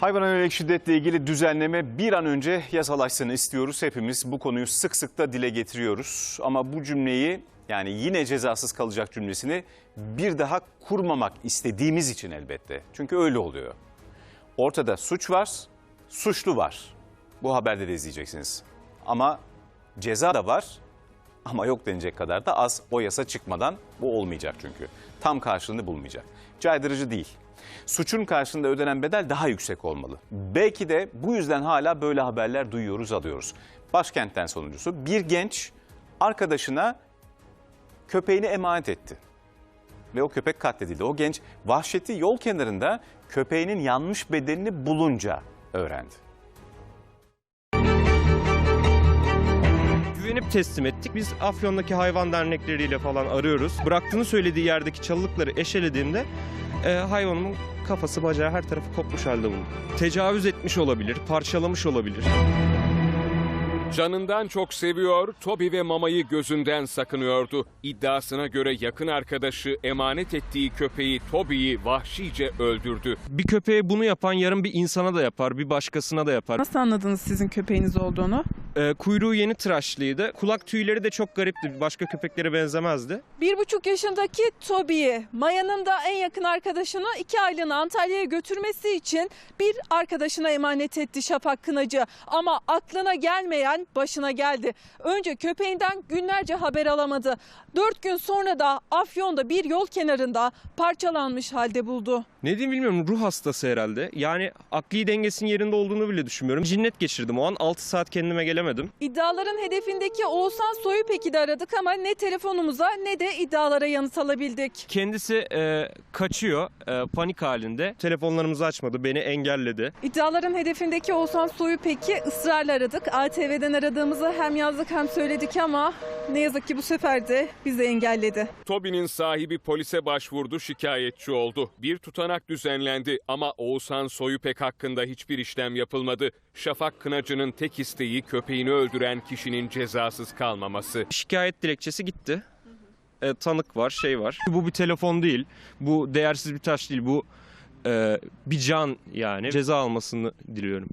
Hayvana yönelik şiddetle ilgili düzenleme bir an önce yasalaşsın istiyoruz. Hepimiz bu konuyu sık sık da dile getiriyoruz. Ama bu cümleyi yani yine cezasız kalacak cümlesini bir daha kurmamak istediğimiz için elbette. Çünkü öyle oluyor. Ortada suç var, suçlu var. Bu haberde de izleyeceksiniz. Ama ceza da var ama yok denecek kadar da az o yasa çıkmadan bu olmayacak çünkü. Tam karşılığını bulmayacak. Caydırıcı değil. Suçun karşılığında ödenen bedel daha yüksek olmalı. Belki de bu yüzden hala böyle haberler duyuyoruz, alıyoruz. Başkentten sonuncusu bir genç arkadaşına köpeğini emanet etti. Ve o köpek katledildi. O genç vahşeti yol kenarında köpeğinin yanmış bedenini bulunca öğrendi. Güvenip teslim ettik. Biz Afyon'daki hayvan dernekleriyle falan arıyoruz. Bıraktığını söylediği yerdeki çalılıkları eşelediğimde e, hayvanın kafası bacağı her tarafı kopmuş halde bulduk. Tecavüz etmiş olabilir, parçalamış olabilir. Canından çok seviyor, Toby ve Mama'yı gözünden sakınıyordu. İddiasına göre yakın arkadaşı emanet ettiği köpeği Toby'yi vahşice öldürdü. Bir köpeğe bunu yapan yarın bir insana da yapar, bir başkasına da yapar. Nasıl anladınız sizin köpeğiniz olduğunu? E, kuyruğu yeni tıraşlıydı. Kulak tüyleri de çok garipti. Başka köpeklere benzemezdi. Bir buçuk yaşındaki Toby'yi Maya'nın da en yakın arkadaşını iki aylığına Antalya'ya götürmesi için bir arkadaşına emanet etti Şafak Kınacı. Ama aklına gelmeyen başına geldi. Önce köpeğinden günlerce haber alamadı. Dört gün sonra da Afyon'da bir yol kenarında parçalanmış halde buldu. Ne diyeyim bilmiyorum ruh hastası herhalde. Yani akli dengesinin yerinde olduğunu bile düşünmüyorum. Cinnet geçirdim o an 6 saat kendime gelemedim. İddiaların hedefindeki Oğuzhan Soyupek'i de aradık ama ne telefonumuza ne de iddialara yanıt alabildik. Kendisi e, kaçıyor e, panik halinde. Telefonlarımızı açmadı beni engelledi. İddiaların hedefindeki Oğuzhan Soyupek'i ısrarla aradık. ATV'den aradığımızı hem yazdık hem söyledik ama ne yazık ki bu sefer de bizi engelledi. Toby'nin sahibi polise başvurdu, şikayetçi oldu. Bir tutanak düzenlendi ama Oğuzhan Soyupek hakkında hiçbir işlem yapılmadı. Şafak Kınacı'nın tek isteği köpeğini öldüren kişinin cezasız kalmaması. Şikayet dilekçesi gitti. E, tanık var şey var. Bu bir telefon değil. Bu değersiz bir taş değil. Bu e, bir can yani. Ceza almasını diliyorum.